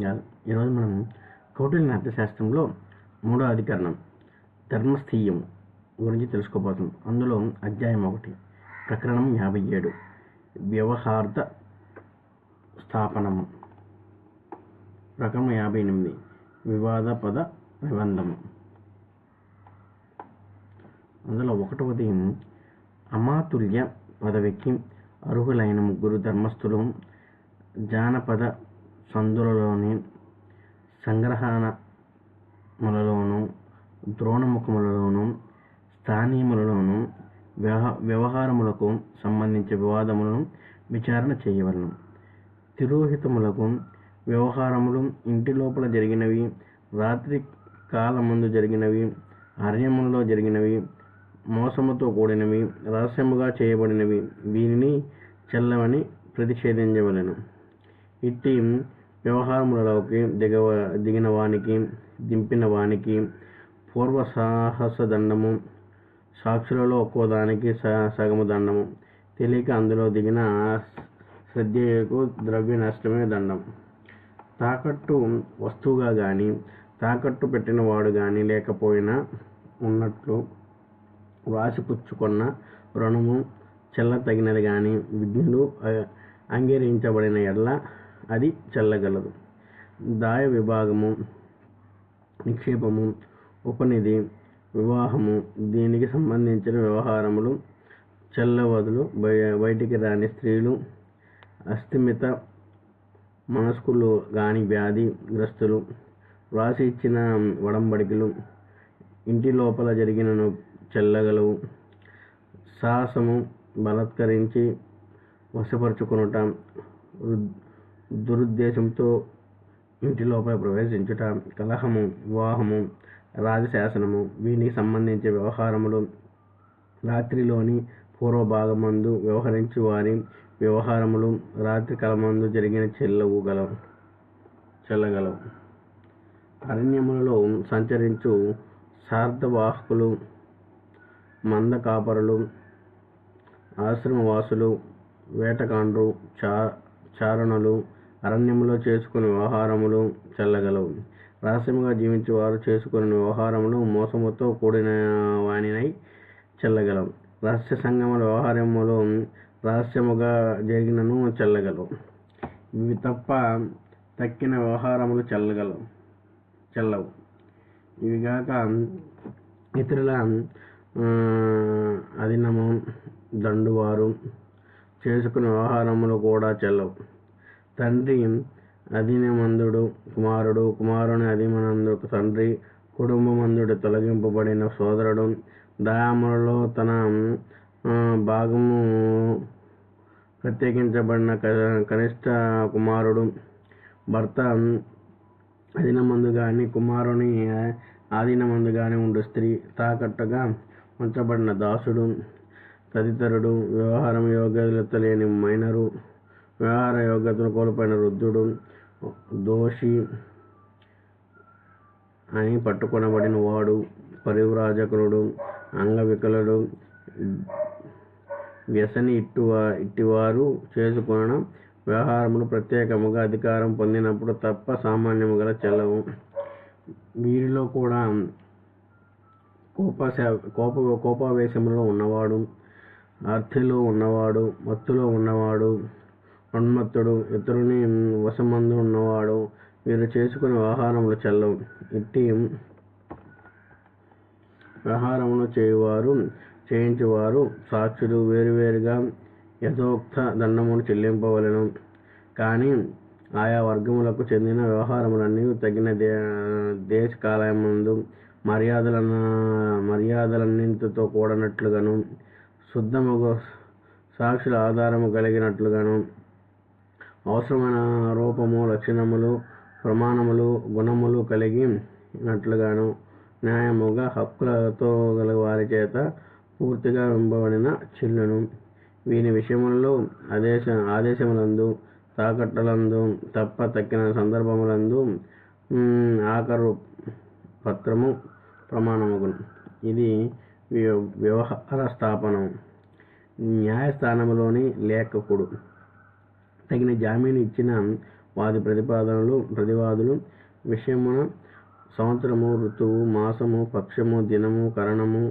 ఈరోజు మనం కౌటిల్య అర్థశాస్త్రంలో మూడో అధికరణం ధర్మస్థీయం గురించి తెలుసుకోబోతున్నాం. అందులో అధ్యాయం ఒకటి ప్రకరణం యాభై ఏడు వ్యవహార్థ స్థాపనము ప్రకరణం యాభై ఎనిమిది వివాద పద నిబంధము అందులో ఒకటవది అమాతుల్య పదవికి అర్హులైన ముగ్గురు ధర్మస్థులు జానపద సందులలోని సంగ్రహణములలోను ద్రోణముఖములలోను స్థానీయములలోను వ్యవహ వ్యవహారములకు సంబంధించి వివాదములను విచారణ చేయవలను. తిరోహితములకు వ్యవహారములు ఇంటి లోపల జరిగినవి రాత్రి కాలమందు జరిగినవి అరణ్యములలో జరిగినవి మోసముతో కూడినవి రహస్యముగా చేయబడినవి వీనిని చెల్లవని ప్రతిషేధించవలను. ఇట్టి వ్యవహారములలోకి దిగవ దిగిన వానికి దింపిన వానికి పూర్వ సాహస దండము సాక్షులలో ఒక్కో దానికి స సగము దండము తెలియక అందులో దిగిన శ్రద్ధకు ద్రవ్య నష్టమే దండం. తాకట్టు వస్తువుగా కానీ తాకట్టు పెట్టిన వాడు కానీ లేకపోయినా ఉన్నట్లు వ్రాసిపుచ్చుకున్న రుణము చెల్ల తగినది కానీ విఘ్నులు అంగీకరించబడిన ఎడల అది చల్లగలదు. దాయ విభాగము నిక్షేపము ఉపనిధి వివాహము దీనికి సంబంధించిన వ్యవహారములు చల్లవదులు బయ బయటికి రాని స్త్రీలు అస్థిమిత మనస్కులు కాని వ్యాధి గ్రస్తులు వ్రాసి ఇచ్చిన వడంబడికలు ఇంటి లోపల జరిగినను చెల్లగలవు సాహసము బలత్కరించి వశపరుచుకొనుట దురుద్దేశంతో ఇంటి లోపల ప్రవేశించుట కలహము వివాహము రాజశాసనము వీనికి సంబంధించిన వ్యవహారములు రాత్రిలోని పూర్వభాగమందు వ్యవహరించి వారి వ్యవహారములు రాత్రి కలమందు జరిగిన చెల్లవు గలవు చెల్లగలవు. అరణ్యములలో సంచరించు సార్థవాహకులు మంద కాపరులు ఆశ్రమవాసులు వేటకాండ్రు చా చారణలు అరణ్యములో చేసుకుని వ్యవహారములు చల్లగలవు. రహస్యముగా జీవించేవారు చేసుకుని వ్యవహారములు మోసముతో కూడిన వానినై చెల్లగలం రహస్య సంగముల వ్యవహారములు రహస్యముగా జరిగినను చెల్లగలవు. ఇవి తప్ప తక్కిన వ్యవహారములు చెల్లగలవు. చెల్లవు. ఇవిగాక ఇతరుల అధీనము దండువారు చేసుకునే వ్యవహారములు కూడా చెల్లవు. తండ్రి అధీనమందుడు కుమారుడు కుమారుని అధీనమందుడు తండ్రి కుటుంబమందుడు తొలగింపబడిన సోదరుడు. దయాములలో తన భాగము ప్రత్యేకించబడిన కనిష్ట కుమారుడు. భర్త అధీనమందు కానీ కుమారుని ఆధీనమందు కానీ ఉండు. స్త్రీ తాకట్టుగా ఉంచబడిన దాసుడు తదితరుడు వ్యవహారం యోగ్యత లేని మైనరు. వ్యవహార యోగ్యతను కోల్పోయిన వృద్ధుడు దోషి అని పట్టుకొనబడిన వాడు పరివ్రాజకుడు అంగవికలుడు వ్యసని ఇట్టువా ఇట్టివారు చేసుకున్న. వ్యవహారములు ప్రత్యేకముగా అధికారం పొందినప్పుడు తప్ప సామాన్యము గల చెల్లవు. వీరిలో కూడా కోప కోప కోపావేశములో ఉన్నవాడు అర్థిలో ఉన్నవాడు మత్తులో ఉన్నవాడు ఉన్మత్తుడు ఇతరుని వశమందు ఉన్నవాడు. వీరు చేసుకునే వ్యవహారములు చెల్లవు. ఇట్టి వ్యవహారములు చేయువారు చేయించేవారు సాక్షులు వేరువేరుగా యథోక్త దండమును చెల్లింపవలను. కానీ ఆయా వర్గములకు చెందిన వ్యవహారములన్నీ తగిన దే దేశ కాలమందు మర్యాదల మర్యాదలన్నింటితో కూడినట్లుగాను శుద్ధముగా సాక్షుల ఆధారము కలిగినట్లుగాను అవసరమైన రూపము లక్షణములు ప్రమాణములు గుణములు కలిగినట్లుగాను న్యాయముగా హక్కులతో గల వారి చేత పూర్తిగా వెంబడిన చెల్లును. వీని విషయములలో ఆదేశ ఆదేశములందు తాకట్టులందు తప్ప తక్కిన సందర్భములందు ఆఖరు పత్రము ప్రమాణముగును. ఇది వ్యవహార స్థాపనం న్యాయస్థానములోని లేఖకుడు తగిన జామీను ఇచ్చిన వాది ప్రతిపాదనలు ప్రతివాదులు విషయమున సంవత్సరము ఋతువు మాసము పక్షము దినము కరణము